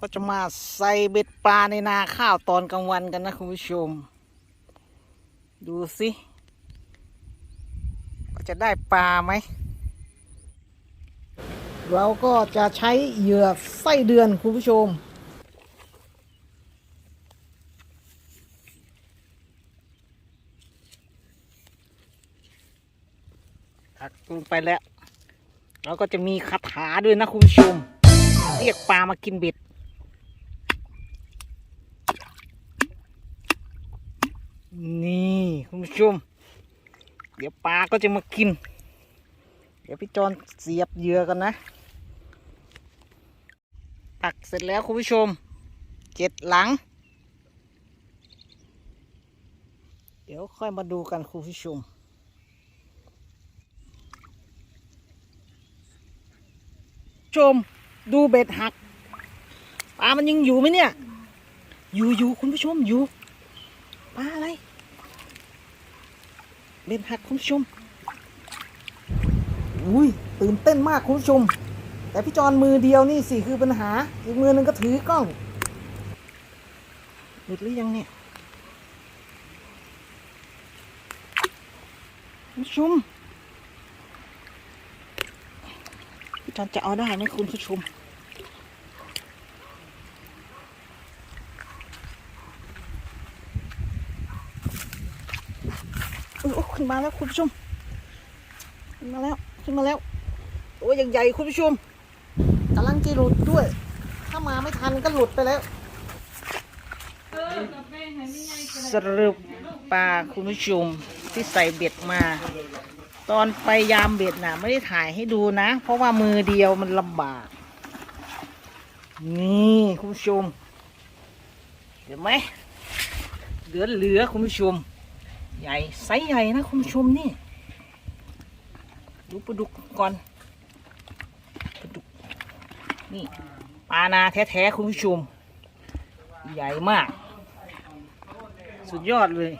ก็จะมาใส่เบ็ดปลาในนาข้าวตอนกลางวันกันนะคุณผู้ชม ดูสิจะได้ปลาไหม เราก็จะใช้เหยื่อไส้เดือนคุณผู้ชม ตักลงไปแล้ว เราก็จะมีคาถาด้วยนะคุณผู้ชม เรียกปลามากินเบ็ด นี่คุณผู้ชม เดี๋ยวปลาก็จะมากิน เดี๋ยวพี่จอนเสียบเหยื่อกันนะ ตักเสร็จแล้วคุณผู้ชม เจ็ดหลัง เดี๋ยวค่อยมาดูกันคุณผู้ชมชมดูเบ็ดหักปลามันยังอยู่ไหมเนี่ย อยู่อยู่คุณผู้ชมอยู่ ปลาอะไรเบ็ดหักคุณผู้ชม อุ้ยตื่นเต้นมากคุณผู้ชม แต่พี่จอนมือเดียวนี่สิคือปัญหา อีกมือหนึงก็ถือกล้องหลุดหรือยังเนี่ยคุณผู้ชมพี่จอนจะเอาได้ไหมคุณผู้ชม อุ๊ยโอ้ ขึ้นมาแล้วคุณผู้ชมขึ้นมาแล้วขึ้นมาแล้วตัวอย่างใหญ่คุณผู้ชมกำลังจะหลุดด้วย ถ้ามาไม่ทันก็หลุดไปแล้วสรุปปลาคุณผู้ชมที่ใส่เบ็ดมา ตอนไปยามเบ็ดน่ะ ไม่ได้ถ่ายให้ดูนะ เพราะว่ามือเดียวมันลำบาก นี่คุณผู้ชมเห็นไหมเหลือเหลือคุณผู้ชม ใหญ่ไซส์ใหญ่นะคุณผู้ชมนี่ ดูปลาดุกก่อนปลาดุกนี่ปลานาแท้ๆคุณผู้ชม ใหญ่มาก สุดยอดเลย